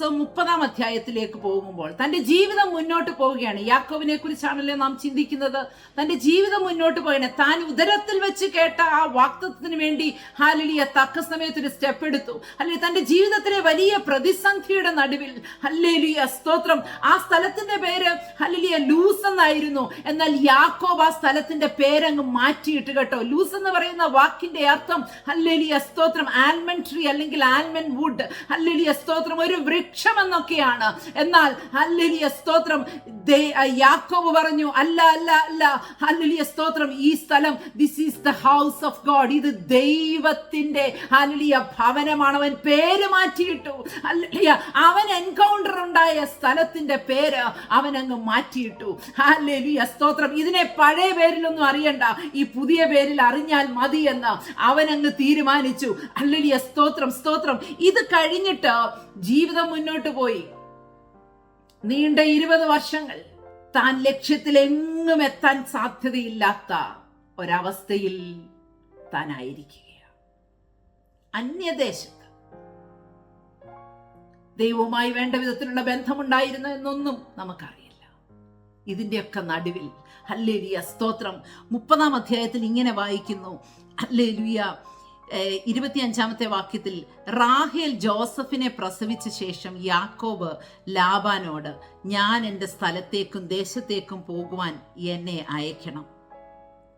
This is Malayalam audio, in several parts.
പുസ്തകം മുപ്പതാം അധ്യായത്തിലേക്ക് പോകുമ്പോൾ തന്റെ ജീവിതം മുന്നോട്ട് പോവുകയാണ്. യാക്കോവിനെ കുറിച്ചാണല്ലോ നാം ചിന്തിക്കുന്നത്? തന്റെ ജീവിതം മുന്നോട്ട് പോയതിനെ താൻ ഉദരത്തിൽ വെച്ച് കേട്ട ആ വാക്തത്വത്തിന് വേണ്ടി ഹാലിയ തക്ക സമയത്തൊരു സ്റ്റെപ്പ് എടുത്തു. അല്ലെങ്കിൽ തന്റെ ജീവിതത്തിലെ വലിയ പ്രതിസന്ധിയുടെ നടുവിൽ ഹല്ലേലിയ സ്തോത്രം. ആ സ്ഥലത്തിന്റെ പേര് ഹല്ലേലിയ ലൂസ് എന്നായിരുന്നു. എന്നാൽ യാക്കോബ് ആ സ്ഥലത്തിന്റെ പേരങ്ങ് മാറ്റിയിട്ട് കേട്ടോ. ലൂസ് എന്ന് പറയുന്ന വാക്കിന്റെ അർത്ഥം ഹല്ലേലിയ സ്തോത്രം. ആൽമൻ ട്രീ അല്ലെങ്കിൽ ആൽമൻ വുഡ്. ഹല്ലേലിയ സ്തോത്രം. ഒരു വൃക്ഷം എന്നൊക്കെയാണ് എന്നാൽ അല്ലലിയ സ്തോത്രം യാക്കോവ് പറഞ്ഞു അല്ല അല്ല അല്ല അല്ലലിയ സ്തോത്രം ഈ സ്ഥലം this is the house of God ഇത് ദൈവത്തിന്റെ അല്ലലിയ ഭവനമാണ്. അവൻ പേര് മാറ്റിയിട്ടു. അല്ലലിയ അവൻ എൻകൗണ്ടർ ഉണ്ടായ സ്ഥലത്തിന്റെ പേര് അവൻ അങ്ങ് മാറ്റിയിട്ടു. അല്ലലിയ സ്തോത്രം. ഇതിനെ പഴയ പേരിലൊന്നും അറിയണ്ട. ഈ പുതിയ പേരിൽ അറിഞ്ഞാൽ മതി എന്ന് അങ്ങ് തീരുമാനിച്ചു. അല്ലലിയ സ്തോത്രം സ്തോത്രം. ഇത് കഴിഞ്ഞിട്ട് ജീവിതം മുന്നോട്ട് പോയി. നീണ്ട ഇരുപത് വർഷങ്ങൾ താൻ ലക്ഷ്യത്തിൽ എങ്ങും എത്താൻ സാധ്യതയില്ലാത്ത ഒരവസ്ഥയിൽ താനായിരിക്കുകയാണ്. അന്യദേശത്ത് ദൈവവുമായി വേണ്ട വിധത്തിലുള്ള ബന്ധമുണ്ടായിരുന്നു എന്നൊന്നും നമുക്കറിയില്ല. ഇതിന്റെയൊക്കെ നടുവിൽ ഹല്ലേലിയ സ്തോത്രം മുപ്പതാം അധ്യായത്തിൽ ഇങ്ങനെ വായിക്കുന്നു. ഹല്ലേലുയ. ഇരുപത്തിയഞ്ചാമത്തെ വാക്യത്തിൽ റാഹേൽ ജോസഫിനെ പ്രസവിച്ച ശേഷം യാക്കോബ് ലാബാനോട് ഞാൻ എന്റെ സ്ഥലത്തേക്കും ദേശത്തേക്കും പോകുവാൻ എന്നെ അയക്കണം.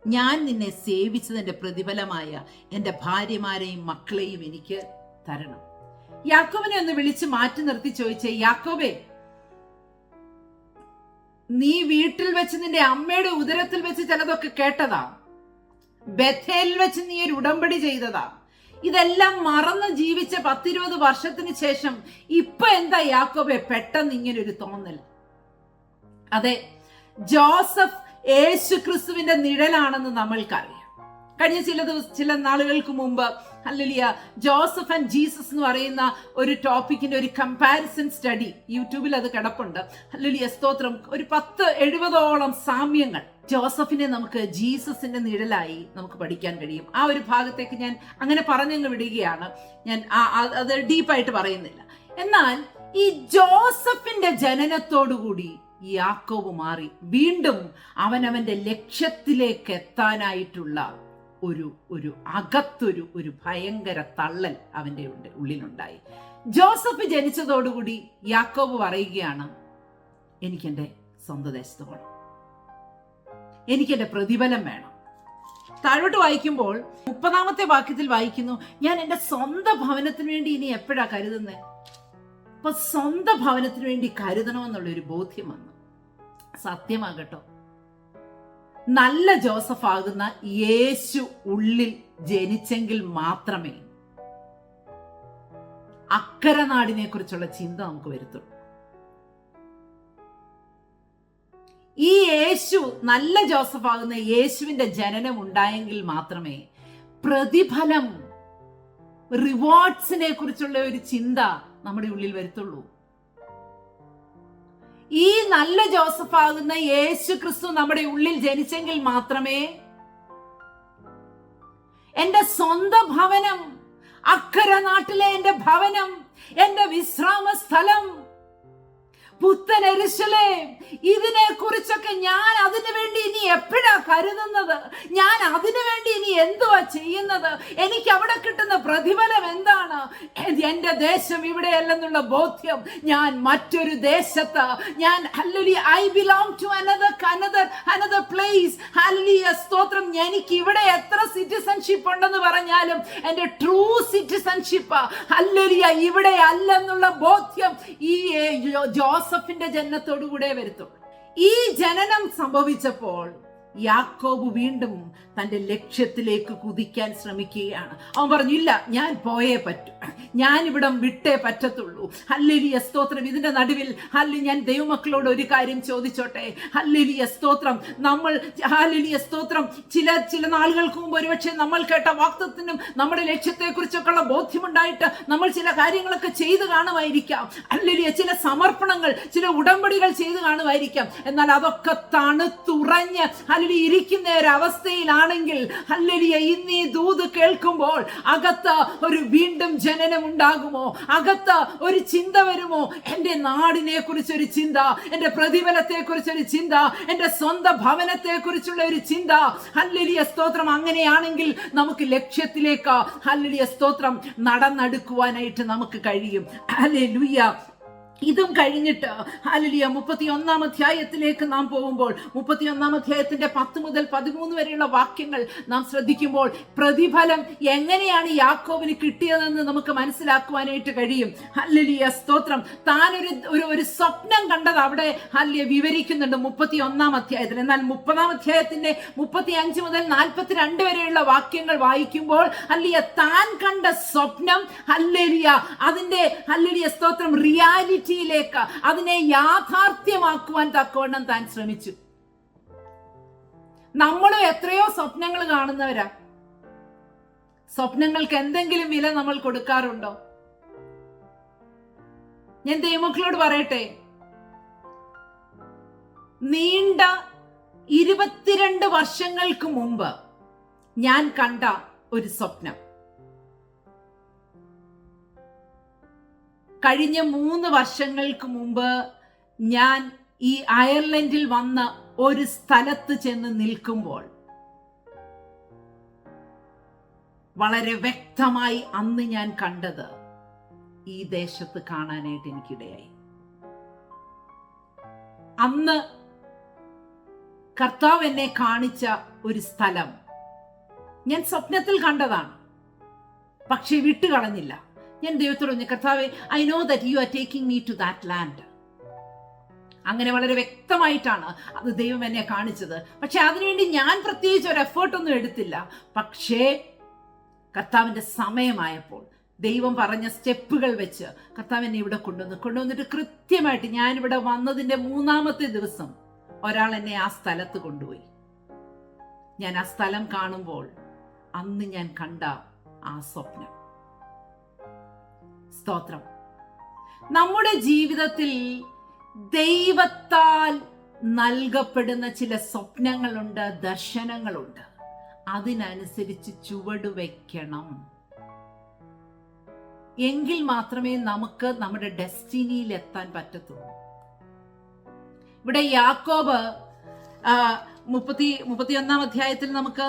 ഞാൻ നിന്നെ സേവിച്ചതിന്റെ പ്രതിഫലമായ എന്റെ ഭാര്യമാരെയും മക്കളെയും എനിക്ക് തരണം. യാക്കോബിനെ ഒന്ന് വിളിച്ച് മാറ്റി നിർത്തി ചോദിച്ച യാക്കോബേ നീ വീട്ടിൽ വെച്ച് നിന്റെ അമ്മയുടെ ഉദരത്തിൽ വെച്ച് ചിലതൊക്കെ കേട്ടതാ. ബഥേലിൽ വെച്ച് നീ ഒരു ഉടമ്പടി ചെയ്തതാ. ഇതെല്ലാം മറന്ന് ജീവിച്ച പത്തിരുപത് വർഷത്തിന് ശേഷം ഇപ്പൊ എന്താ യാക്കോബെ? പെട്ടെന്ന് ഇങ്ങനെ ഒരു തോന്നൽ. അതെ ജോസഫ് യേശു ക്രിസ്തുവിന്റെ നിഴലാണെന്ന് നമ്മൾക്കറിയാം. കഴിഞ്ഞ ചില ദിവസം ചില നാളുകൾക്ക് മുമ്പ് അല്ലലിയ ജോസഫ് ആൻഡ് ജീസസ് എന്ന് പറയുന്ന ഒരു ടോപ്പിക്കിന്റെ ഒരു കമ്പാരിസൺ സ്റ്റഡി യൂട്യൂബിൽ അത് കിടപ്പുണ്ട്. അല്ലെ സ്തോത്രം. ഒരു പത്ത് എഴുപതോളം സാമ്യങ്ങൾ ജോസഫിനെ നമുക്ക് ജീസസിന്റെ നിഴലായി നമുക്ക് പഠിക്കാൻ കഴിയും. ആ ഒരു ഭാഗത്തേക്ക് ഞാൻ അങ്ങനെ പറഞ്ഞങ്ങ് വിടുകയാണ്. ഞാൻ അത് ഡീപ്പായിട്ട് പറയുന്നില്ല. എന്നാൽ ഈ ജോസഫിന്റെ ജനനത്തോടുകൂടി യാക്കോബ് മാറി. വീണ്ടും അവനവന്റെ ലക്ഷ്യത്തിലേക്ക് എത്താനായിട്ടുള്ള ഒരു ഒരു അകത്തൊരു ഒരു ഭയങ്കര തള്ളൽ അവന്റെ ഉള്ളിലുണ്ടായി. ജോസഫ് ജനിച്ചതോടുകൂടി യാക്കോബ് പറയുകയാണ് എനിക്കെന്റെ സ്വന്തം ദേശത്ത് പോകണം എനിക്കെന്റെ പ്രതിഫലം വേണം. താഴോട്ട് വായിക്കുമ്പോൾ മുപ്പതാമത്തെ വാക്യത്തിൽ വായിക്കുന്നു ഞാൻ എന്റെ സ്വന്തം ഭവനത്തിന് വേണ്ടി ഇനി എപ്പോഴാ കരുതുന്നത് അപ്പൊ സ്വന്തം ഭവനത്തിന് വേണ്ടി കരുതണമെന്നുള്ള ഒരു ബോധ്യം വന്നു. സത്യമാകട്ടോ. നല്ല ജോസഫ് ആകുന്ന യേശു ഉള്ളിൽ ജനിച്ചെങ്കിൽ മാത്രമേ അക്കര നാടിനെ കുറിച്ചുള്ള ചിന്ത നമുക്ക് വരുത്തുള്ളൂ. ഈ യേശു നല്ല ജോസഫ് ആകുന്ന യേശുവിന്റെ ജനനം ഉണ്ടായെങ്കിൽ മാത്രമേ പ്രതിഫലം റിവാർഡ്സിനെ കുറിച്ചുള്ള ഒരു ചിന്ത നമ്മുടെ ഉള്ളിൽ വരുത്തുള്ളൂ. ഈ നല്ല ജോസഫ് ആകുന്ന യേശു ക്രിസ്തു നമ്മുടെ ഉള്ളിൽ ജനിച്ചെങ്കിൽ മാത്രമേ എന്റെ സ്വന്തം ഭവനം അക്കര നാട്ടിലെ എന്റെ ഭവനം എന്റെ വിശ്രാമ സ്ഥലം പുത്തൻ ഇതിനെ കുറിച്ചൊക്കെ ഞാൻ അതിനു വേണ്ടി ഇനി എപ്പോഴാ കരുതുന്നത്? ഞാൻ അതിനു വേണ്ടി ഇനി എന്തുവാ ചെയ്യുന്നത്? എനിക്ക് അവിടെ കിട്ടുന്ന പ്രതിഫലം എന്താണ്? എന്റെ ദേശം ഇവിടെയല്ലെന്നുള്ള ബോധ്യം ഞാൻ മറ്റൊരു ദേശത്ത്. ഞാൻ hallelujah I belong to another another another place hallelujah സ്തോത്രം. എനിക്ക് ഇവിടെ എത്ര സിറ്റിസൺഷിപ്പ് ഉണ്ടെന്ന് പറഞ്ഞാലും എന്റെ ട്രൂ സിറ്റിസൺഷിപ്പ് ഹല്ലേലൂയ ഇവിടെ അല്ലെന്നുള്ള ബോധ്യം ഈ ജോസ് ജോസഫിന്റെ ജനനത്തോടു കൂടെ വരുത്തുള്ളൂ ഈ ജനനം സംഭവിച്ചപ്പോൾ യാക്കോബ് വീണ്ടും തന്റെ ലക്ഷ്യത്തിലേക്ക് കുതിക്കാൻ ശ്രമിക്കുകയാണ്. അവൻ പറഞ്ഞു ഇല്ല ഞാൻ പോയേ പറ്റൂ. ഞാൻ ഇവിടം വിട്ടേ പറ്റത്തുള്ളൂ. ഹല്ലേലിയ സ്തോത്രം. ഇതിന്റെ നടുവിൽ ഹല്ലി ഞാൻ ദൈവമക്കളോട് ഒരു കാര്യം ചോദിച്ചോട്ടെ? ഹല്ലേലിയ സ്തോത്രം. നമ്മൾ ഹല്ലേലിയ സ്തോത്രം. ചില ചില നാളുകൾക്ക് മുമ്പ് ഒരുപക്ഷെ നമ്മൾ കേട്ട വാക്തത്തിനും നമ്മുടെ ലക്ഷ്യത്തെക്കുറിച്ചൊക്കെ ഉള്ള ബോധ്യമുണ്ടായിട്ട് നമ്മൾ ചില കാര്യങ്ങളൊക്കെ ചെയ്തു കാണുമായിരിക്കാം. അല്ലെ ചില സമർപ്പണങ്ങൾ ചില ഉടമ്പടികൾ ചെയ്തു കാണുമായിരിക്കാം. എന്നാൽ അതൊക്കെ തണുത്തുറഞ്ഞ് ഹല്ലലി ഇരിക്കുന്ന ഒരു അവസ്ഥയിലാണെങ്കിൽ ഹല്ലലിയ ഇന്ന് ഈ ദൂത് കേൾക്കുമ്പോൾ അകത്ത് ഒരു വീണ്ടും ജനനം ഉണ്ടാകുമോ? അകത്ത് ഒരു ചിന്ത വരുമോ? എന്റെ നാടിനെ കുറിച്ചൊരു ചിന്ത എന്റെ പ്രതിഫലത്തെ കുറിച്ചൊരു ചിന്ത എന്റെ സ്വന്തം ഭവനത്തെ കുറിച്ചുള്ള ഒരു ചിന്ത. ഹല്ലലിയ സ്തോത്രം. അങ്ങനെയാണെങ്കിൽ നമുക്ക് ലക്ഷ്യത്തിലേക്ക് ഹല്ലലിയ സ്തോത്രം നടന്നെടുക്കുവാനായിട്ട് നമുക്ക് കഴിയും. ഹല്ലേലൂയ. ഇതും കഴിഞ്ഞിട്ട് അലലിയ മുപ്പത്തി ഒന്നാം അധ്യായത്തിലേക്ക് നാം പോകുമ്പോൾ മുപ്പത്തി ഒന്നാം അധ്യായത്തിന്റെ പത്ത് മുതൽ പതിമൂന്ന് വരെയുള്ള വാക്യങ്ങൾ നാം ശ്രദ്ധിക്കുമ്പോൾ പ്രതിഫലം എങ്ങനെയാണ് യാക്കോവിന് കിട്ടിയതെന്ന് നമുക്ക് മനസ്സിലാക്കുവാനായിട്ട് കഴിയും. അല്ലലിയ സ്തോത്രം. താനൊരു ഒരു ഒരു സ്വപ്നം കണ്ടത് അവിടെ ഹല്ലിയ വിവരിക്കുന്നുണ്ട് മുപ്പത്തി ഒന്നാം അധ്യായത്തിൽ. എന്നാൽ മുപ്പതാം അധ്യായത്തിന്റെ മുപ്പത്തി അഞ്ച് മുതൽ നാൽപ്പത്തിരണ്ട് വരെയുള്ള വാക്യങ്ങൾ വായിക്കുമ്പോൾ ഹല്ലിയ താൻ കണ്ട സ്വപ്നം അല്ലലിയ അതിന്റെ അല്ലലിയ സ്തോത്രം റിയാലിറ്റി റിയാലിറ്റിയിലേക്ക് അതിനെ യാഥാർത്ഥ്യമാക്കുവാൻ തക്കവണ്ണം താൻ ശ്രമിച്ചു. നമ്മളും എത്രയോ സ്വപ്നങ്ങൾ കാണുന്നവരാ. സ്വപ്നങ്ങൾക്ക് എന്തെങ്കിലും വില നമ്മൾ കൊടുക്കാറുണ്ടോ? ഞാൻ ദൈവമക്കളോട് പറയട്ടെ. നീണ്ട ഇരുപത്തിരണ്ട് വർഷങ്ങൾക്ക് മുമ്പ് ഞാൻ കണ്ട ഒരു സ്വപ്നം. കഴിഞ്ഞ മൂന്ന് വർഷങ്ങൾക്ക് മുമ്പ് ഞാൻ ഈ അയർലൻഡിൽ വന്ന ഒരു സ്ഥലത്ത് ചെന്ന് നിൽക്കുമ്പോൾ വളരെ വ്യക്തമായി അന്ന് ഞാൻ കണ്ടത് ഈ ദേശത്ത് കാണാനായിട്ട് എനിക്കിടയായി. അന്ന് കർത്താവ് എന്നെ കാണിച്ച ഒരു സ്ഥലം ഞാൻ സ്വപ്നത്തിൽ കണ്ടതാണ് പക്ഷെ വിട്ടുകളഞ്ഞില്ല. ഞാൻ ദൈവത്തോട് പറഞ്ഞു കർത്താവെ I know that you are taking me to that land അങ്ങനെ വളരെ വ്യക്തമായിട്ടാണ് അത് ദൈവം എന്നെ കാണിച്ചത്. പക്ഷെ അതിനുവേണ്ടി ഞാൻ പ്രത്യേകിച്ച് ഒരു എഫേർട്ടൊന്നും എടുത്തില്ല. പക്ഷേ കർത്താവിന്റെ സമയമായപ്പോൾ ദൈവം പറഞ്ഞ സ്റ്റെപ്പുകൾ വെച്ച് കർത്താവ് എന്നെ ഇവിടെ കൊണ്ടുവന്നു. കൊണ്ടുവന്നിട്ട് കൃത്യമായിട്ട് ഞാനിവിടെ വന്നതിന്റെ മൂന്നാമത്തെ ദിവസം ഒരാൾ എന്നെ ആ സ്ഥലത്ത് കൊണ്ടുപോയി. ഞാൻ ആ സ്ഥലം കാണുമ്പോൾ അന്ന് ഞാൻ കണ്ട ആ സ്വപ്നം. സ്തോത്രം. നമ്മുടെ ജീവിതത്തിൽ ദൈവത്താൽ നൽകപ്പെടുന്ന ചില സ്വപ്നങ്ങളുണ്ട് ദർശനങ്ങളുണ്ട്. അതിനനുസരിച്ച് ചുവട് വയ്ക്കണം എങ്കിൽ മാത്രമേ നമുക്ക് നമ്മുടെ ഡെസ്റ്റിനിയിൽ എത്താൻ പറ്റത്തുള്ളൂ. ഇവിടെ യാക്കോബ് മുപ്പത്തി മുപ്പത്തിയൊന്നാം അധ്യായത്തിൽ നമുക്ക്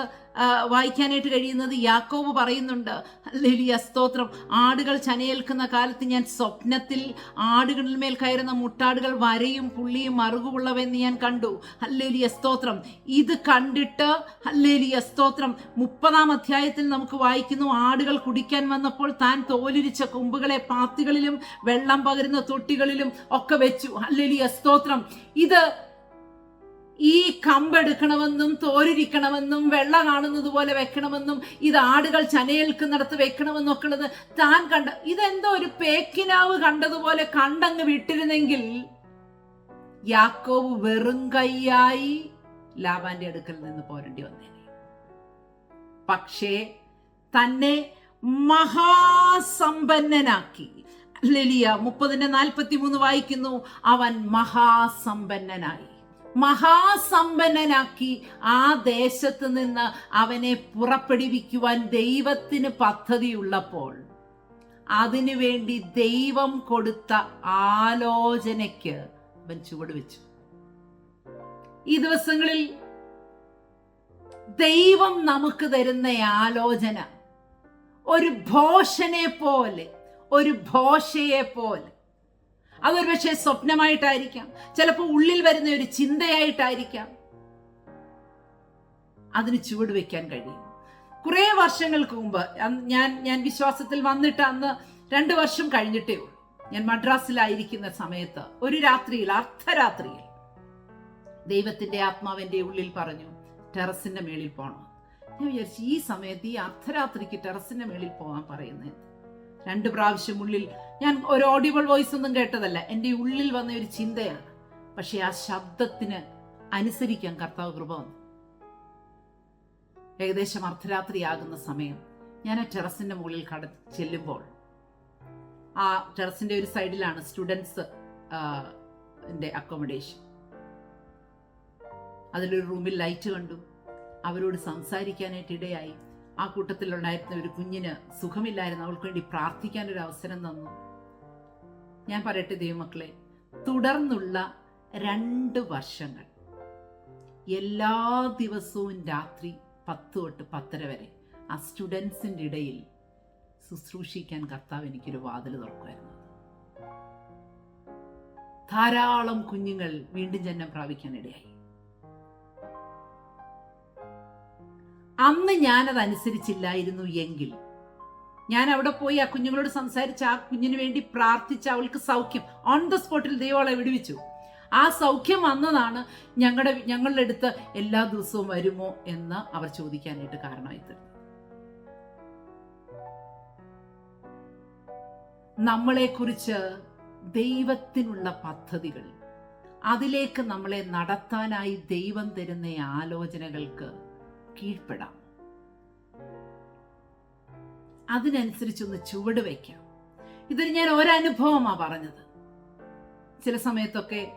വായിക്കാനായിട്ട് കഴിയുന്നത് യാക്കോബ് പറയുന്നുണ്ട്. ലിലിയ സ്തോത്രം. ആടുകൾ ചനയേൽക്കുന്ന കാലത്ത് ഞാൻ സ്വപ്നത്തിൽ ആടുകളിൽ മേൽ കയറുന്ന മുട്ടാടുകൾ വരയും പുള്ളിയും മറുകുള്ളവെന്ന് ഞാൻ കണ്ടു. ഹല്ലേലിയ സ്തോത്രം. ഇത് കണ്ടിട്ട് ഹല്ലേലിയ സ്തോത്രം. മുപ്പതാം അധ്യായത്തിൽ നമുക്ക് വായിക്കുന്നു ആടുകൾ കുടിക്കാൻ വന്നപ്പോൾ താൻ തോലിരിച്ച കൊമ്പുകളെ പാത്തികളിലും വെള്ളം പകരുന്ന തൊട്ടികളിലും ഒക്കെ വെച്ചു. ഹല്ലേലിയ സ്തോത്രം. ഇത് ഈ കമ്പെടുക്കണമെന്നും തോരിരിക്കണമെന്നും വെള്ള കാണുന്നത് പോലെ വെക്കണമെന്നും ഇത് ആടുകൾ ചനയേൽക്കുന്നിടത്ത് വെക്കണമെന്നും ഒക്കെ ഉള്ളത് താൻ കണ്ട ഇതെന്തോ ഒരു പേക്കിനാവ് കണ്ടതുപോലെ കണ്ടങ്ങ് വിട്ടിരുന്നെങ്കിൽ യാക്കോവ് വെറും കൈയായി ലാബാന്റെ അടുക്കൽ നിന്ന് പോരേണ്ടി വന്നേനെ. പക്ഷേ തന്നെ മഹാസമ്പന്നനാക്കി. ലലിയ മുപ്പതിന്റെ നാൽപ്പത്തി മൂന്ന് വായിക്കുന്നു അവൻ മഹാസമ്പന്നനായി. മഹാസമ്പന്നനാക്കി ആ ദേശത്ത് നിന്ന് അവനെ പുറപ്പെടുവിക്കുവാൻ ദൈവത്തിന് പദ്ധതിയുള്ളപ്പോൾ അതിനുവേണ്ടി ദൈവം കൊടുത്ത ആലോചനയ്ക്ക് അവൻ ചുവട് വെച്ചു. ഈ ദിവസങ്ങളിൽ ദൈവം നമുക്ക് തരുന്ന ആലോചന ഒരു ഭോഷനെ പോലെ ഒരു ഭോഷയെ പോലെ അതൊരു പക്ഷേ സ്വപ്നമായിട്ടായിരിക്കാം. ചിലപ്പോൾ ഉള്ളിൽ വരുന്ന ഒരു ചിന്തയായിട്ടായിരിക്കാം. അതിന് ചുവട് വെക്കാൻ കഴിയും. കുറേ വർഷങ്ങൾക്ക് മുമ്പ് ഞാൻ ഞാൻ വിശ്വാസത്തിൽ വന്നിട്ട് അന്ന് രണ്ട് വർഷം കഴിഞ്ഞിട്ടേ ഉള്ളൂ. ഞാൻ മദ്രാസിലായിരിക്കുന്ന സമയത്ത് ഒരു രാത്രിയിൽ അർദ്ധരാത്രിയിൽ ദൈവത്തിന്റെ ആത്മാവിന്റെ ഉള്ളിൽ പറഞ്ഞു ടെറസിന്റെ മേളിൽ പോകണം ഞാൻ വിചാരിച്ചു ഈ സമയത്ത് ഈ അർദ്ധരാത്രിക്ക് ടെറസിന്റെ മേളിൽ പോകാൻ പറയുന്നത് രണ്ട് പ്രാവശ്യം ഉള്ളിൽ ഞാൻ ഒരു ഓഡിബിൾ വോയിസ് ഒന്നും കേട്ടതല്ല. എന്റെ ഉള്ളിൽ വന്ന ഒരു ചിന്തയാണ്. പക്ഷെ ആ ശബ്ദത്തിന് അനുസരിക്കാൻ കർത്താവ് കൃപ വന്നു. ഏകദേശം അർദ്ധരാത്രിയാകുന്ന സമയം. ഞാൻ ആ ടെറസിന്റെ മുകളിൽ കട ചെല്ലുമ്പോൾ ആ ടെറസിന്റെ ഒരു സൈഡിലാണ് സ്റ്റുഡൻസ് അക്കോമഡേഷൻ അതിലൊരു റൂമിൽ ലൈറ്റ് കണ്ടു. അവരോട് സംസാരിക്കാനായിട്ട് ഇടയായി. ആ കൂട്ടത്തിലുണ്ടായിരുന്ന ഒരു കുഞ്ഞിന് സുഖമില്ലായിരുന്നു. അവൾക്ക് വേണ്ടി പ്രാർത്ഥിക്കാൻ ഒരു അവസരം തന്നു. ഞാൻ പറയട്ടെ ദൈവമക്കളെ തുടർന്നുള്ള രണ്ട് വർഷങ്ങൾ എല്ലാ ദിവസവും രാത്രി പത്ത് തൊട്ട് പത്തര വരെ ആ സ്റ്റുഡൻസിന്റെ ഇടയിൽ ശുശ്രൂഷിക്കാൻ കർത്താവ് എനിക്കൊരു വാതിൽ തുറക്കുമായിരുന്നു. ധാരാളം കുഞ്ഞുങ്ങൾ വീണ്ടും ജന്മം പ്രാപിക്കാൻ ഇടയായി. അന്ന് ഞാനത് അനുസരിച്ചില്ലായിരുന്നു എങ്കിൽ. ഞാൻ അവിടെ പോയി ആ കുഞ്ഞുങ്ങളോട് സംസാരിച്ച് ആ കുഞ്ഞിന് വേണ്ടി പ്രാർത്ഥിച്ച് അവൾക്ക് സൗഖ്യം. ഓൺ ദ സ്പോട്ടിൽ ദൈവളെ വിടുവിച്ചു. ആ സൗഖ്യം വന്നതാണ് ഞങ്ങളുടെ ഞങ്ങളുടെ അടുത്ത് എല്ലാ ദിവസവും വരുമോ എന്ന് അവർ ചോദിക്കാനായിട്ട് കാരണമായി നമ്മളെ നമ്മളെക്കുറിച്ച് ദൈവത്തിനുള്ള പദ്ധതികൾ അതിലേക്ക് നമ്മളെ നടത്താനായി ദൈവം തരുന്ന ആലോചനകൾക്ക് കീഴ്പ്പെടാം. അതിനനുസരിച്ചൊന്ന് ചുവട് വയ്ക്കാം. ഇതൊരു ഞാൻ ഒരനുഭവമാണ് പറഞ്ഞത്. ചില സമയത്തൊക്കെ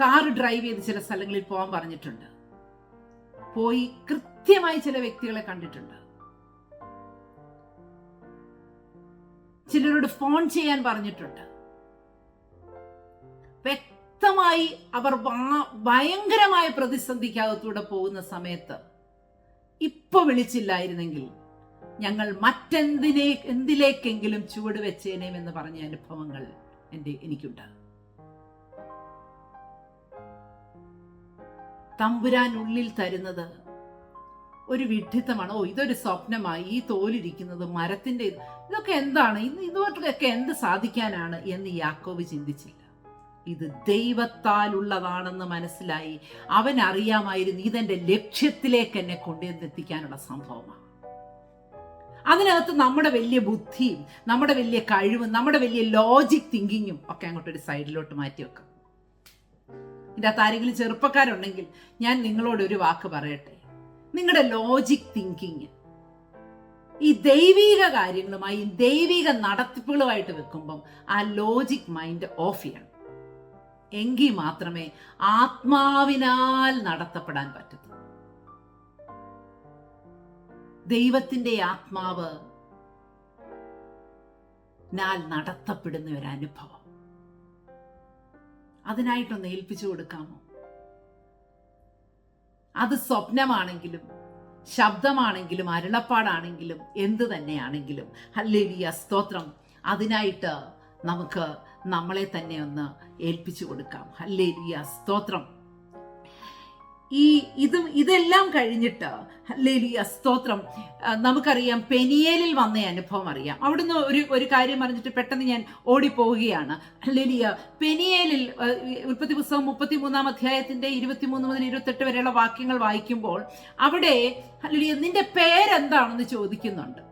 കാർ ഡ്രൈവ് ചെയ്ത് ചില സ്ഥലങ്ങളിൽ പോകാൻ പറഞ്ഞിട്ടുണ്ട്. പോയി കൃത്യമായി ചില വ്യക്തികളെ കണ്ടിട്ടുണ്ട്. ചിലരോട് ഫോൺ ചെയ്യാൻ പറഞ്ഞിട്ടുണ്ട്. വ്യക്തമായി അവർ ഭയങ്കരമായ പ്രതിസന്ധിക്കകത്തൂടെ പോകുന്ന സമയത്ത് ഇപ്പൊ വിളിച്ചില്ലായിരുന്നെങ്കിൽ ഞങ്ങൾ മറ്റെന്തിനെ എന്തിലേക്കെങ്കിലും ചുവട് വെച്ചേനേം എന്ന് പറഞ്ഞ അനുഭവങ്ങൾ എന്റെ എനിക്കുണ്ട് തമ്പുരാൻ ഉള്ളിൽ തരുന്നത് ഒരു വിഡ്ഢിത്തമാണ്. ഓ ഇതൊരു സ്വപ്നമായി ഈ തോലിരിക്കുന്നത് മരത്തിന്റെ ഇതൊക്കെ എന്താണ്? ഇത് ഇതുകൊണ്ടൊക്കെ എന്ത് സാധിക്കാനാണ് എന്ന് യാക്കോബ് ചിന്തിച്ചില്ല. ഇത് ദൈവത്താലുള്ളതാണെന്ന് മനസ്സിലായി. അവൻ അറിയാമായിരുന്നു ഇതെന്റെ ലക്ഷ്യത്തിലേക്ക് എന്നെ കൊണ്ടുവന്നെത്തിക്കാനുള്ള സംഭവമാണ്. അതിനകത്ത് നമ്മുടെ വലിയ ബുദ്ധിയും നമ്മുടെ വലിയ കഴിവും നമ്മുടെ വലിയ ലോജിക് തിങ്കിങ്ങും ഒക്കെ അങ്ങോട്ട് ഒരു സൈഡിലോട്ട് മാറ്റി വെക്കാം ഇതിന്റെ അകത്ത് ആരെങ്കിലും ചെറുപ്പക്കാരുണ്ടെങ്കിൽ ഞാൻ നിങ്ങളോട് ഒരു വാക്ക് പറയട്ടെ. നിങ്ങളുടെ ലോജിക് തിങ്കിങ് ഈ ദൈവിക കാര്യങ്ങളുമായി ദൈവിക നടത്തിപ്പുകളുമായിട്ട് വെക്കുമ്പം ആ ലോജിക് മൈൻഡ് ഓഫ് ചെയ്യണം. എങ്കിൽ മാത്രമേ ആത്മാവിനാൽ നടത്തപ്പെടാൻ പറ്റത്തുള്ളൂ ദൈവത്തിന്റെ ആത്മാവ് നാൽ നടത്തപ്പെടുന്ന ഒരു അനുഭവം. അതിനായിട്ടൊന്ന് ഏൽപ്പിച്ചു കൊടുക്കാമോ? അത് സ്വപ്നമാണെങ്കിലും ശബ്ദമാണെങ്കിലും അരുളപ്പാടാണെങ്കിലും എന്ത് തന്നെയാണെങ്കിലും ഹല്ലേലിയ സ്തോത്രം. അതിനായിട്ട് നമുക്ക് നമ്മളെ തന്നെ ഒന്ന് ഏൽപ്പിച്ചു കൊടുക്കാം. ഹല്ലേലിയ. സ്തോത്രം. ഈ ഇതും ഇതെല്ലാം കഴിഞ്ഞിട്ട് ഹല്ലേലിയ സ്തോത്രം. നമുക്കറിയാം പെനിയേലിൽ വന്ന അനുഭവം അറിയാം. അവിടുന്ന് ഒരു ഒരു കാര്യം പറഞ്ഞിട്ട് പെട്ടെന്ന് ഞാൻ ഓടിപ്പോവുകയാണ്. ഹല്ലേലിയ. പെനിയേലിൽ ഉൽപ്പത്തി പുസ്തകം മുപ്പത്തി മൂന്നാം അധ്യായത്തിന്റെ ഇരുപത്തിമൂന്ന് മുതൽ ഇരുപത്തെട്ട് വരെയുള്ള വാക്യങ്ങൾ വായിക്കുമ്പോൾ അവിടെ ഹല്ലേലിയ നിന്റെ പേരെന്താണെന്ന് ചോദിക്കുന്നുണ്ട്.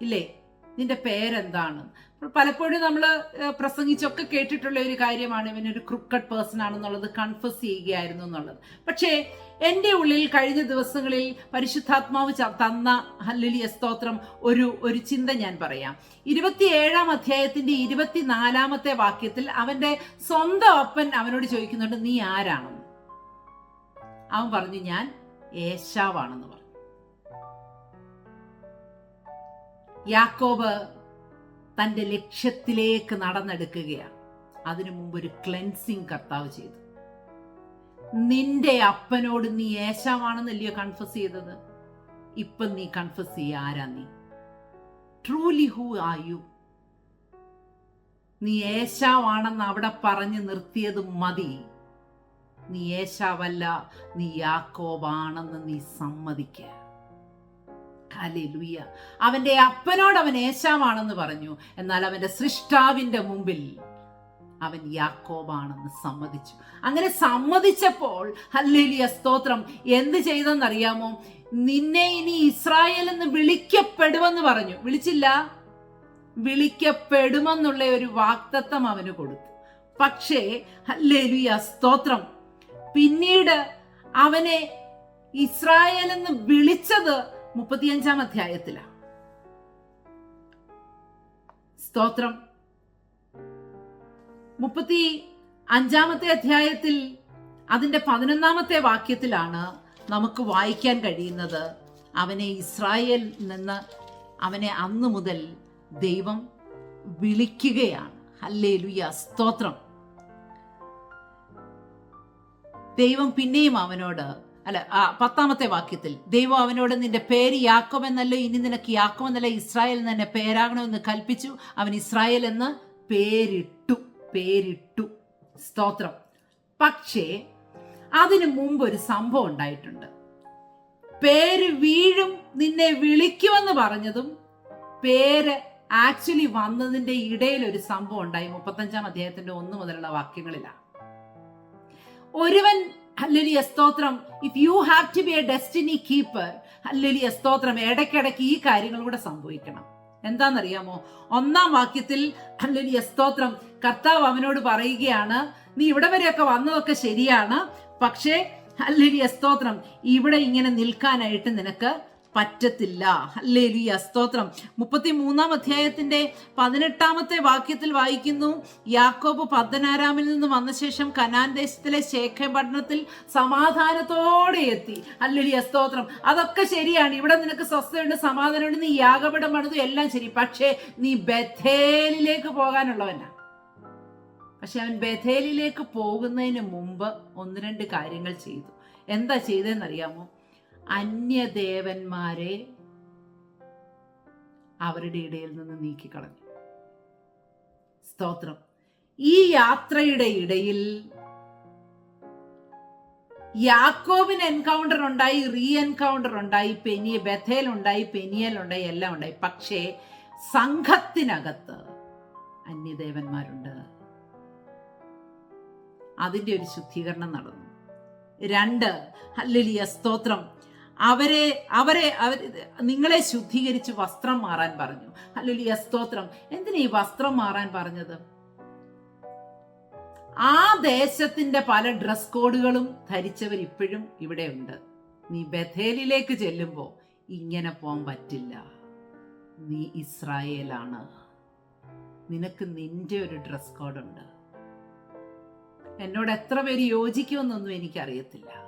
ഇല്ലേ? നിന്റെ പേരെന്താണ് പലപ്പോഴും നമ്മൾ പ്രസംഗിച്ചൊക്കെ കേട്ടിട്ടുള്ള ഒരു കാര്യമാണ് ഇവനൊരു ക്രിക്കറ്റ് പേഴ്സൺ ആണെന്നുള്ളത് കൺഫസ് ചെയ്യുകയായിരുന്നു എന്നുള്ളത്. പക്ഷേ എന്റെ ഉള്ളിൽ കഴിഞ്ഞ ദിവസങ്ങളിൽ പരിശുദ്ധാത്മാവ് തന്ന ഹല്ലലിയ സ്തോത്രം ഒരു ഒരു ചിന്ത ഞാൻ പറയാം. ഇരുപത്തിയേഴാം അധ്യായത്തിന്റെ ഇരുപത്തിനാലാമത്തെ വാക്യത്തിൽ അവന്റെ സ്വന്തം അപ്പൻ അവനോട് ചോദിക്കുന്നുണ്ട് നീ ആരാണെന്ന് അവൻ പറഞ്ഞു ഞാൻ ഏശാവാണെന്ന് പറഞ്ഞു. യാക്കോബ് തന്റെ ലക്ഷ്യത്തിലേക്ക് നടന്നെടുക്കുകയാണ്. അതിനു മുമ്പ് ഒരു ക്ലെൻസിങ് കർത്താവ് ചെയ്തു. നിന്റെ അപ്പനോട് നീ ഏശാവാണെന്നല്ലയോ കൺഫസ് ചെയ്തത്? ഇപ്പൊ നീ കൺഫസ് ചെയ്യ ആരാ നീ? ട്രൂലി ഹൂ ആർ യു നീ ഏശാവാണെന്ന് അവിടെ പറഞ്ഞു നിർത്തിയത് മതി. നീ ഏശാവല്ല നീ യാക്കോബാണെന്ന് നീ സമ്മതിക്കുക ഹല്ലേലൂയ. അവന്റെ അപ്പനോട് അവൻ ഏശാവാണെന്ന് പറഞ്ഞു. എന്നാൽ അവന്റെ സൃഷ്ടാവിന്റെ മുമ്പിൽ അവൻ യാക്കോബാണെന്ന് സമ്മതിച്ചു. അങ്ങനെ സമ്മതിച്ചപ്പോൾ ഹല്ലേലിയ സ്തോത്രം എന്ത് ചെയ്തെന്നറിയാമോ? നിന്നെ ഇനി ഇസ്രായേൽ എന്ന് വിളിക്കപ്പെടുമെന്ന് പറഞ്ഞു. വിളിച്ചില്ല? വിളിക്കപ്പെടുമെന്നുള്ള ഒരു വാക്തത്വം അവന് കൊടുത്തു. പക്ഷേ ഹല്ലേലൂയ സ്തോത്രം പിന്നീട് അവനെ ഇസ്രായേൽ എന്ന് വിളിച്ചത് മുപ്പത്തിയഞ്ചാം അധ്യായത്തിലാണ് സ്തോത്രം. മുപ്പത്തി അഞ്ചാമത്തെ അധ്യായത്തിൽ അതിന്റെ പതിനൊന്നാമത്തെ വാക്യത്തിലാണ് നമുക്ക് വായിക്കാൻ കഴിയുന്നത്. അവനെ ഇസ്രായേൽ നിന്ന് അവനെ അന്ന് മുതൽ ദൈവം വിളിക്കുകയാണ്. അല്ലേ ലുയ സ്തോത്രം. ദൈവം പിന്നെയും അവനോട് അല്ല ആ പത്താമത്തെ വാക്യത്തിൽ ദൈവം അവനോട് നിന്റെ പേര് യാക്കോബ് എന്നല്ലോ ഇനി നിനക്ക് യാക്കോബ് എന്നല്ല ഇസ്രായേൽ എന്ന് പേരാകണമെന്ന് കൽപ്പിച്ചു. അവൻ ഇസ്രായേൽ എന്ന് പേരിട്ടു പേരിട്ടു. സ്തോത്രം. പക്ഷേ അതിനു മുമ്പ് ഒരു സംഭവം ഉണ്ടായിട്ടുണ്ട്. പേര് വീഴും നിന്നെ വിളിക്കുമെന്ന് പറഞ്ഞതും പേര് ആക്ച്വലി വന്നതിന്റെ ഇടയിൽ ഒരു സംഭവം ഉണ്ടായി മുപ്പത്തഞ്ചാം അധ്യായത്തിന്റെ ഒന്ന് മുതലുള്ള വാക്യങ്ങളിലാണ്. ഒരുവൻ ഹല്ലേലൂയ സ്തോത്രം. If you have to be a destiny keeper hallelujah സ്തോത്രം. ഇടയ്ക്കിടയ്ക്ക് ഈ കാര്യങ്ങൾ കൂടെ സംഭവിക്കണം. എന്താണെന്നറിയാമോ? ഒന്നാം വാക്യത്തിൽ ഹല്ലേലൂയ സ്തോത്രം. കർത്താവ് അവനോട് പറയുകയാണ് നീ ഇവിടെ വരെയൊക്കെ വന്നതൊക്കെ ശരിയാണ്. പക്ഷേ ഹല്ലേലൂയ സ്തോത്രം. ഇവിടെ ഇങ്ങനെ നിൽക്കാനായിട്ട് നിനക്ക് പറ്റത്തില്ല. അല്ലേ ഹല്ലേലൂയ. സ്തോത്രം. മുപ്പത്തി മൂന്നാം അധ്യായത്തിന്റെ പതിനെട്ടാമത്തെ വാക്യത്തിൽ വായിക്കുന്നു യാക്കോബ് പത്തനാരാമിൽ നിന്ന് വന്ന ശേഷം കനാൻ ദേശത്തിലെ ശേഖ പട്ടണത്തിൽ സമാധാനത്തോടെ എത്തി. ഹല്ലേലൂയ. സ്തോത്രം. അതൊക്കെ ശരിയാണ്. ഇവിടെ നിനക്ക് സ്വസ്ഥയുണ്ട് സമാധാനമുണ്ട് നീ യാഗപടം പണിതു എല്ലാം ശരി. പക്ഷേ നീ ബഥേലിലേക്ക് പോകാനുള്ളവനാ. പക്ഷെ അവൻ ബഥേലിലേക്ക് പോകുന്നതിന് മുമ്പ് ഒന്ന് രണ്ട് കാര്യങ്ങൾ ചെയ്തു. എന്താ ചെയ്തതെന്നറിയാമോ? അന്യദേവന്മാരെ അവരുടെ ഇടയിൽ നിന്ന് നീക്കിക്കളഞ്ഞു. സ്തോത്രം. ഈ യാത്രയുടെ ഇടയിൽ യാക്കോബിന് എൻകൗണ്ടർ ഉണ്ടായി റീ എൻകൗണ്ടർ ഉണ്ടായി പെനിയ ബഥേൽ ഉണ്ടായി പെനിയൽ ഉണ്ടായി എല്ലാം ഉണ്ടായി. പക്ഷേ സംഘത്തിനകത്ത് അന്യദേവന്മാരുണ്ട്. അതിന്റെ ഒരു ശുദ്ധീകരണം നടന്നു. രണ്ട് ഹല്ലേലൂയ സ്തോത്രം. അവരെ അവരെ അവർ നിങ്ങളെ ശുദ്ധീകരിച്ച് വസ്ത്രം മാറാൻ പറഞ്ഞു. അല്ലെങ്കിൽ സ്തോത്രം. എന്തിനാ ഈ വസ്ത്രം മാറാൻ പറഞ്ഞത്? ആ ദേശത്തിന്റെ പല ഡ്രസ് കോഡുകളും ധരിച്ചവർ ഇപ്പോഴും ഇവിടെ ഉണ്ട് നീ ബഥേലിലേക്ക് ചെല്ലുമ്പോ ഇങ്ങനെ പോകാൻ പറ്റില്ല. നീ ഇസ്രായേലാണ്. നിനക്ക് നിന്റെ ഒരു ഡ്രസ് കോഡുണ്ട് എന്നോട് എത്ര പേര് യോജിക്കുമെന്നൊന്നും എനിക്കറിയത്തില്ല.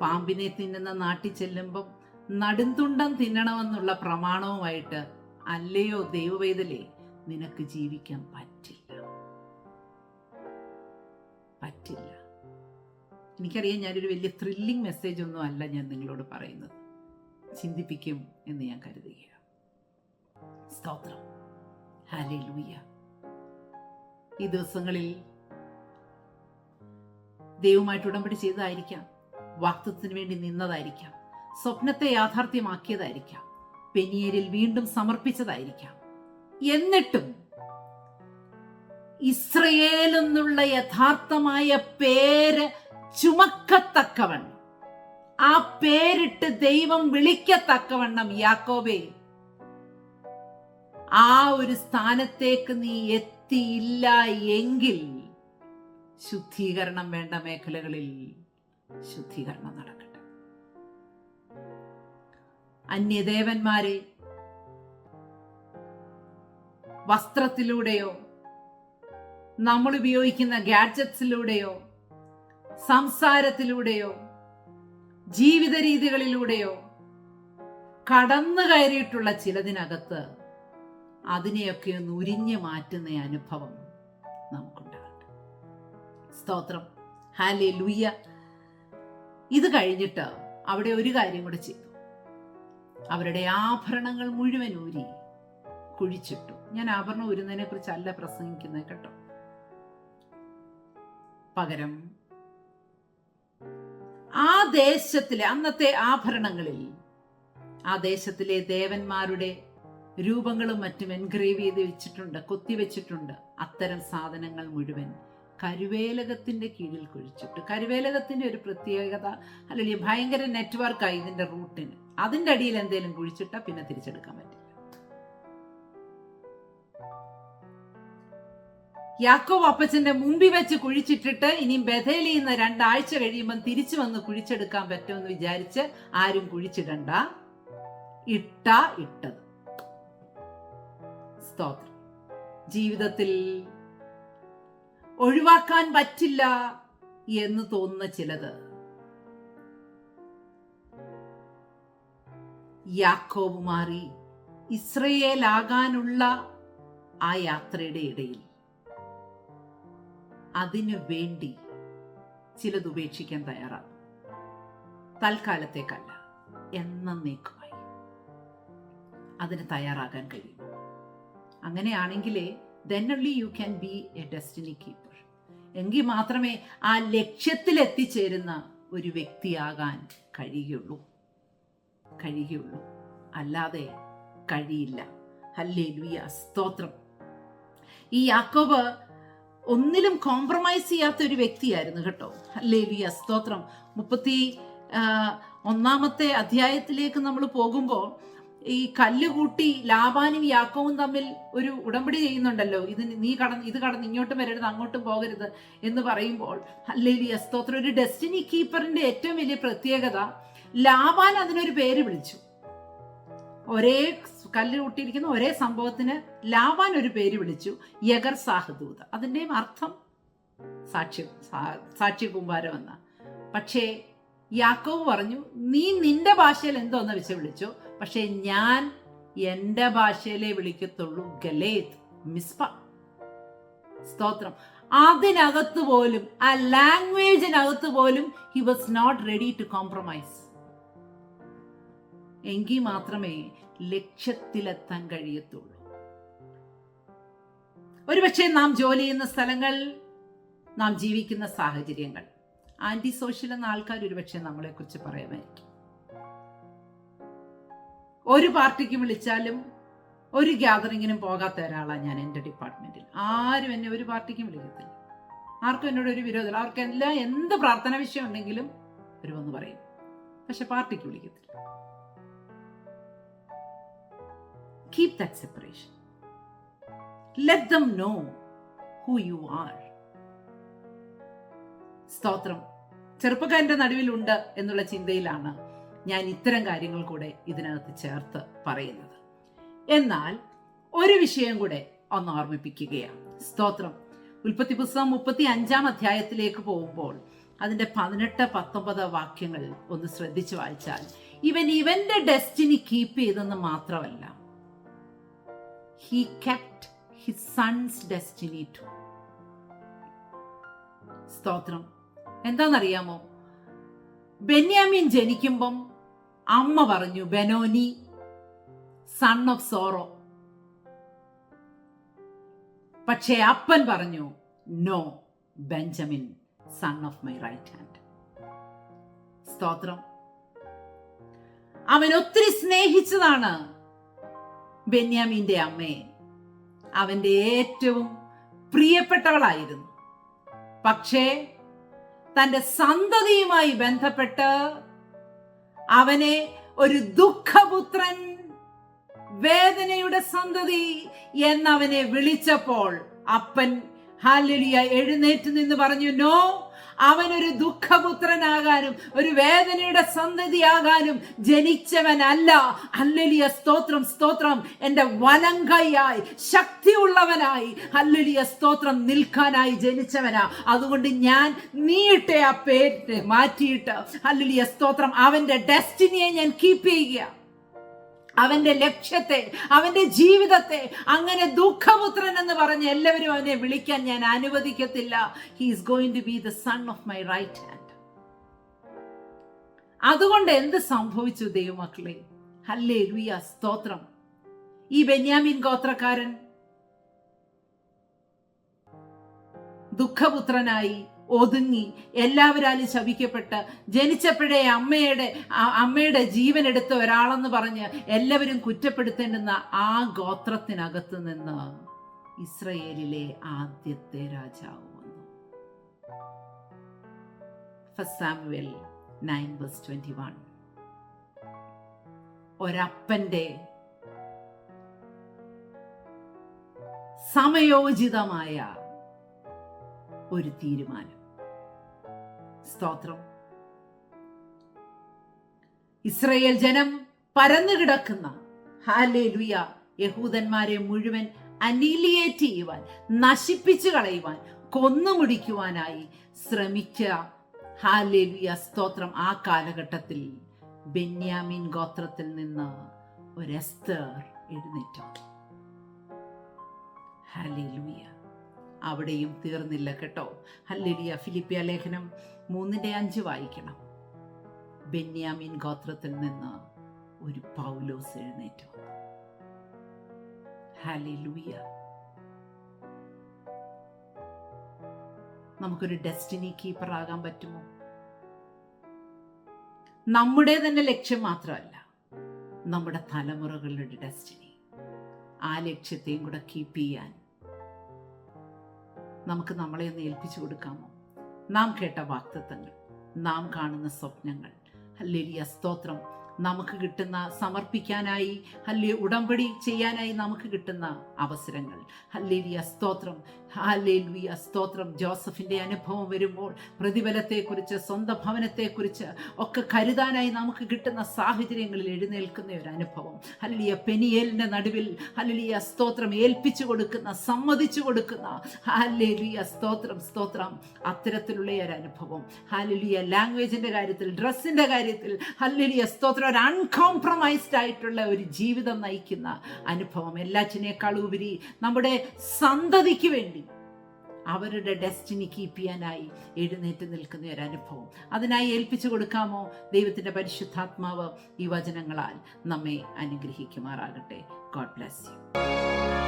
പാമ്പിനെ തിന്നുന്ന നാട്ടിൽ ചെല്ലുമ്പം നടുന്തുണ്ടം തിന്നണമെന്നുള്ള പ്രമാണവുമായിട്ട് അല്ലയോ ദൈവവേദലേ നിനക്ക് ജീവിക്കാൻ പറ്റില്ല. പറ്റില്ല. എനിക്കറിയാം ഞാനൊരു വലിയ ത്രില്ലിംഗ് മെസ്സേജ് ഒന്നും അല്ല ഞാൻ നിങ്ങളോട് പറയുന്നത്. ചിന്തിപ്പിക്കും എന്ന് ഞാൻ കരുതുകയാണ്. സ്തോത്രം. ഹാലേ ലൂയ ഈ ദിവസങ്ങളിൽ ദൈവമായിട്ട് ഉടമ്പടി ചെയ്തതായിരിക്കാം. വാക്തത്വത്തിന് വേണ്ടി നിന്നതായിരിക്കാം. സ്വപ്നത്തെ യാഥാർത്ഥ്യമാക്കിയതായിരിക്കാം. പെനിയേരിൽ വീണ്ടും സമർപ്പിച്ചതായിരിക്കാം. എന്നിട്ടും ഇസ്രയേൽ എന്നുള്ള യഥാർത്ഥമായ പേര് ചുമക്കത്തക്കവണ്ണം ആ പേരിട്ട് ദൈവം വിളിക്കത്തക്കവണ്ണം യാക്കോബേ ആ ഒരു സ്ഥാനത്തേക്ക് നീ എത്തിയില്ല എങ്കിൽ ശുദ്ധീകരണം വേണ്ട മേഖലകളിൽ ശുദ്ധീകരണം നടക്കട്ടെ. അന്യദേവന്മാരെ വസ്ത്രത്തിലൂടെയോ നമ്മൾ ഉപയോഗിക്കുന്ന ഗാഡ്ജറ്റ്സിലൂടെയോ സംസാരത്തിലൂടെയോ ജീവിത രീതികളിലൂടെയോ കടന്നു കയറിയിട്ടുള്ള ചിലതിനകത്ത് അതിനെയൊക്കെ ഒന്ന് ഉരിഞ്ഞു മാറ്റുന്ന അനുഭവം നമുക്കുണ്ടാകട്ടെ. സ്തോത്രം. ഹാലേ ലൂയ്യ ഇത് കഴിഞ്ഞിട്ട് അവിടെ ഒരു കാര്യം കൂടെ ചെയ്തു. അവരുടെ ആഭരണങ്ങൾ മുഴുവൻ ഊരി കുഴിച്ചിട്ടു. ഞാൻ ആഭരണം ഊരുന്നതിനെ കുറിച്ചല്ല പ്രസംഗിക്കുന്നത് കേട്ടോ. പകരം ആ ദേശത്തിലെ അന്നത്തെ ആഭരണങ്ങളിൽ ആ ദേശത്തിലെ ദേവന്മാരുടെ രൂപങ്ങളും മറ്റും എൻഗ്രേവ് ചെയ്ത് വെച്ചിട്ടുണ്ട് കൊത്തിവെച്ചിട്ടുണ്ട് അത്തരം സാധനങ്ങൾ മുഴുവൻ കരുവേലകത്തിന്റെ കീഴിൽ കുഴിച്ചിട്ടു. കരുവേലകത്തിന്റെ ഒരു പ്രത്യേകത അല്ലെങ്കിൽ ഭയങ്കര നെറ്റ്വർക്കായി ഇതിന്റെ റൂട്ടിന്. അതിന്റെ അടിയിൽ എന്തെങ്കിലും കുഴിച്ചിട്ടാൽ പിന്നെ തിരിച്ചെടുക്കാൻ പറ്റില്ല. യാക്കോബ് അപ്പച്ചന്റെ മുമ്പിൽ വെച്ച് കുഴിച്ചിട്ടിട്ട് ഇനി ബഥേലിൽ നിന്ന് രണ്ടാഴ്ച കഴിയുമ്പം തിരിച്ചു വന്ന് കുഴിച്ചെടുക്കാൻ പറ്റുമെന്ന് വിചാരിച്ച് ആരും കുഴിച്ചിടണ്ട. ഇട്ട ഇട്ടത്. സ്തോത്രം. ജീവിതത്തിൽ ഒഴിവാക്കാൻ പറ്റില്ല എന്ന് തോന്നുന്ന ചിലത്. യാക്കോബ് മാറി ഇസ്രയേലാകാനുള്ള ആ യാത്രയുടെ ഇടയിൽ അതിനു വേണ്ടി ചിലത് ഉപേക്ഷിക്കാൻ തയ്യാറാണ്. തൽക്കാലത്തേക്കല്ല എന്നേക്കുമായി അതിന് തയ്യാറാകാൻ കഴിയും. അങ്ങനെയാണെങ്കിലേ then only you can be a destiny keeper എങ്കിൽ മാത്രമേ ആ ലക്ഷ്യത്തിലെത്തിച്ചേരുന്ന ഒരു വ്യക്തിയാകാൻ കഴിയുള്ളൂ. കഴിയുള്ളൂ. അല്ലാതെ കഴിയില്ല. ഹല്ലേ ലുയ സ്തോത്രം. ഈ യാക്കോബ് ഒന്നിലും കോംപ്രമൈസ് ചെയ്യാത്ത ഒരു വ്യക്തിയായിരുന്നു കേട്ടോ. അല്ലേ ലുയ സ്തോത്രം. മുപ്പത്തി ഒന്നാമത്തെ അധ്യായത്തിലേക്ക് നമ്മൾ പോകുമ്പോൾ ഈ കല്ല് കൂട്ടി ലാബാനും യാക്കോവും തമ്മിൽ ഒരു ഉടമ്പടി ചെയ്യുന്നുണ്ടല്ലോ. ഇത് നീ കടന്ന് ഇത് കടന്ന് ഇങ്ങോട്ടും വരരുത് അങ്ങോട്ടും പോകരുത് എന്ന് പറയുമ്പോൾ അല്ലെങ്കിൽ സ്തോത്രം. ഒരു ഡെസ്റ്റിനി കീപ്പറിന്റെ ഏറ്റവും വലിയ പ്രത്യേകത ലാബാൻ അതിനൊരു പേര് വിളിച്ചു. ഒരേ കല്ല് കൂട്ടിയിരിക്കുന്ന ഒരേ സംഭവത്തിന് ലാബാൻ ഒരു പേര് വിളിച്ചു യഗർ സാഹദൂത്. അതിന്റെയും അർത്ഥം സാക്ഷ്യ സാക്ഷി കുമ്പാരം എന്ന പക്ഷേ യാക്കോവ് പറഞ്ഞു നീ നിന്റെ ഭാഷയിൽ എന്തോന്ന് വെച്ച് വിളിച്ചു? പക്ഷേ ഞാൻ എന്റെ ഭാഷയിലെ വിളിക്കത്തുള്ളൂ ഗലേത് മിസ്പ. സ്തോത്രം. അതിനകത്ത് പോലും ആ ലാംഗ്വേജിനകത്ത് പോലും he was not ready to compromise എങ്കിൽ മാത്രമേ ലക്ഷ്യത്തിലെത്താൻ കഴിയത്തുള്ളൂ. ഒരുപക്ഷെ നാം ജോലി ചെയ്യുന്ന സ്ഥലങ്ങൾ നാം ജീവിക്കുന്ന സാഹചര്യങ്ങൾ. ആന്റി സോഷ്യൽ എന്ന ആൾക്കാർ ഒരുപക്ഷെ നമ്മളെക്കുറിച്ച് പറയുമായിരിക്കും. ഒരു പാർട്ടിക്ക് വിളിച്ചാലും ഒരു ഗ്യാതറിങ്ങിനും പോകാത്ത ഒരാളാണ് ഞാൻ എന്റെ ഡിപ്പാർട്ട്മെന്റിൽ. ആരും എന്നെ ഒരു പാർട്ടിക്കും വിളിക്കത്തില്ല. ആർക്കും എന്നോട് ഒരു വിരോധമില്ല. അവർക്കെല്ലാം എന്ത് പ്രാർത്ഥന വിഷയം ഉണ്ടെങ്കിലും ഒരു വന്ന് പറയും. പക്ഷെ പാർട്ടിക്ക് വിളിക്കത്തില്ല. Keep that separation let them know who you are സ്തോത്രം. ചെറുപ്പക്കാരന്റെ നടുവിലുണ്ട് എന്നുള്ള ചിന്തയിലാണ് ഞാൻ ഇത്തരം കാര്യങ്ങൾ കൂടെ ഇതിനകത്ത് ചേർത്ത് പറയുന്നത്. എന്നാൽ ഒരു വിഷയം കൂടെ ഒന്ന് ഓർമ്മിപ്പിക്കുകയാണ്. സ്തോത്രം. ഉൽപ്പത്തി പുസ്തകം മുപ്പത്തി അഞ്ചാം അധ്യായത്തിലേക്ക് പോകുമ്പോൾ അതിന്റെ പതിനെട്ട് പത്തൊമ്പത് വാക്യങ്ങൾ ഒന്ന് ശ്രദ്ധിച്ചു വായിച്ചാൽ ഇവൻ ഇവന്റെ ഡെസ്റ്റിനി കീപ്പ് ചെയ്തെന്ന് മാത്രമല്ല he kept he sons destiny too. സ്തോത്രം. എന്താണെന്നറിയാമോ? ബെന്യാമിൻ ജനിക്കുമ്പം അമ്മ പറഞ്ഞു ബെനോനി സൺ ഓഫ് സോറോ പക്ഷേ അപ്പൻ പറഞ്ഞു no Benjamin son of my right hand സ്തോത്രം. അവൻ ഒത്തിരി സ്നേഹിച്ചതാണ് ബെന്യാമിന്റെ അമ്മയെ അവന്റെ ഏറ്റവും പ്രിയപ്പെട്ടവളായിരുന്നു. പക്ഷേ തന്റെ സന്തതിയുമായി ബന്ധപ്പെട്ട് അവനെ ഒരു ദുഃഖപുത്രൻ വേദനയുടെ സന്തതി എന്നവനെ വിളിച്ചപ്പോൾ അപ്പൻ ഹാലലിയ എഴുന്നേറ്റ് നിന്ന് പറഞ്ഞു നോ അവനൊരു ദുഃഖപുത്രനാകാനും ഒരു വേദനയുടെ സന്തതിയാകാനും ജനിച്ചവനല്ല. അല്ലലിയ സ്തോത്രം സ്തോത്രം. എന്റെ വലങ്കയായി ശക്തിയുള്ളവനായി അല്ലലിയ സ്തോത്രം നിൽക്കാനായി ജനിച്ചവനാ. അതുകൊണ്ട് ഞാൻ നീയിട്ട ആ പേര് മാറ്റിയിട്ട് അല്ലലിയ സ്തോത്രം അവന്റെ ഡെസ്റ്റിനിയെ ഞാൻ കീപ്പ് ചെയ്യുക. അവന്റെ ലക്ഷ്യത്തെ അവന്റെ ജീവിതത്തെ അങ്ങനെ ദുഃഖപുത്രൻ എന്ന് പറഞ്ഞ് എല്ലാവരും അവനെ വിളിക്കാൻ ഞാൻ അനുവദിക്കത്തില്ല. He's going to be the son of my right hand അതുകൊണ്ട് എന്ത് സംഭവിച്ചു ദൈവമക്കളെ? ഹല്ലേ ലുയ സ്തോത്രം. ഈ ബെന്യാമിൻ ഗോത്രക്കാരൻ ദുഃഖപുത്രനായി ഒതുങ്ങി എല്ലാവരാലും ശപിക്കപ്പെട്ട് ജനിച്ചപ്പോഴേ അമ്മയുടെ അമ്മയുടെ ജീവൻ എടുത്ത ഒരാളെന്ന് പറഞ്ഞ് എല്ലാവരും കുറ്റപ്പെടുത്തേണ്ടുന്ന ആ ഗോത്രത്തിനകത്ത് നിന്ന് ഇസ്രയേലിലെ ആദ്യത്തെ രാജാവ് ഒരപ്പന്റെ സമയോചിതമായ ഒരു തീരുമാനം. സ്തോത്രം. ഇസ്രയേൽ ജനം പരന്നു കിടക്കുന്ന ഹാലേ ലുയ യഹൂദന്മാരെ മുഴുവൻ അനീലിയേറ്റ് ചെയ്യുവാൻ നശിപ്പിച്ചു കളയുവാൻ കൊന്നുമുടിക്കുവാനായി ശ്രമിച്ച ഹാലേലിയ സ്തോത്രം ആ കാലഘട്ടത്തിൽ ബെന്യാമിൻ ഗോത്രത്തിൽ നിന്ന് ഒരു എസ്തർ എഴുന്നേറ്റു. ഹാലേലൂയ. അവിടെയും തീർന്നില്ല കേട്ടോ. ഹല്ലിരിയ ഫിലിപ്പിയ ലേഖനം മൂന്നിന്റെ അഞ്ച് വായിക്കണം. ബെന്യാമിൻ ഗോത്രത്തിൽ നിന്ന് ഒരു പൗലോസ് എഴുന്നേറ്റു. ഹലിലൂയ നമുക്കൊരു ഡെസ്റ്റിനി കീപ്പർ ആകാൻ പറ്റുമോ? നമ്മുടെ തന്നെ ലക്ഷ്യം മാത്രമല്ല നമ്മുടെ തലമുറകളുടെ ഡെസ്റ്റിനി. ആ ലക്ഷ്യത്തെയും കൂടെ കീപ്പ് ചെയ്യാൻ നമുക്ക് നമ്മളെ ഒന്ന് ഏൽപ്പിച്ചു കൊടുക്കാമോ? നാം കേട്ട വാക്തത്വങ്ങൾ നാം കാണുന്ന സ്വപ്നങ്ങൾ. ഹല്ലേലിയ സ്തോത്രം. നമുക്ക് കിട്ടുന്ന സമർപ്പിക്കാനായി അല്ലെ ഉടമ്പടി ചെയ്യാനായി നമുക്ക് കിട്ടുന്ന അവസരങ്ങൾ. ഹല്ലേലിയ സ്തോത്രം. ഹല്ലേലുയ സ്തോത്രം. ജോസഫിന്റെ അനുഭവം വരുമ്പോൾ പ്രതിഫലത്തെക്കുറിച്ച് സ്വന്തം ഭവനത്തെക്കുറിച്ച് ഒക്കെ കരുതാനായി നമുക്ക് കിട്ടുന്ന സാഹചര്യങ്ങളിൽ എഴുന്നേൽക്കുന്ന ഒരു അനുഭവം. ഹലിയ പെനിയേലിന്റെ നടുവിൽ ഹലിയ സ്തോത്രം. ഏൽപ്പിച്ചു കൊടുക്കുന്ന സമ്മതിച്ചു കൊടുക്കുന്ന ഹാലേലിയ സ്തോത്രം സ്തോത്രം. അത്തരത്തിലുള്ള ഒരു അനുഭവം. ഹാലിയ ലാംഗ്വേജിന്റെ കാര്യത്തിൽ ഡ്രസ്സിന്റെ കാര്യത്തിൽ ഹല്ലിയ സ്തോത്രം. ഒരു അൺകോംപ്രമൈസ്ഡ് ആയിട്ടുള്ള ഒരു ജീവിതം നയിക്കുന്ന അനുഭവം. എല്ലാറ്റിനേക്കാൾ ഉപരി നമ്മുടെ സന്തതിക്ക് വേണ്ടി അവരുടെ ഡെസ്റ്റിനി കീപ്പ് ചെയ്യാനായി എഴുന്നേറ്റ് നിൽക്കുന്ന ഒരു അനുഭവം. അതിനായി ഏൽപ്പിച്ചു കൊടുക്കാമോ? ദൈവത്തിന്റെ പരിശുദ്ധാത്മാവ് ഈ വചനങ്ങളാൽ നമ്മെ അനുഗ്രഹിക്കുമാറാകട്ടെ. God bless you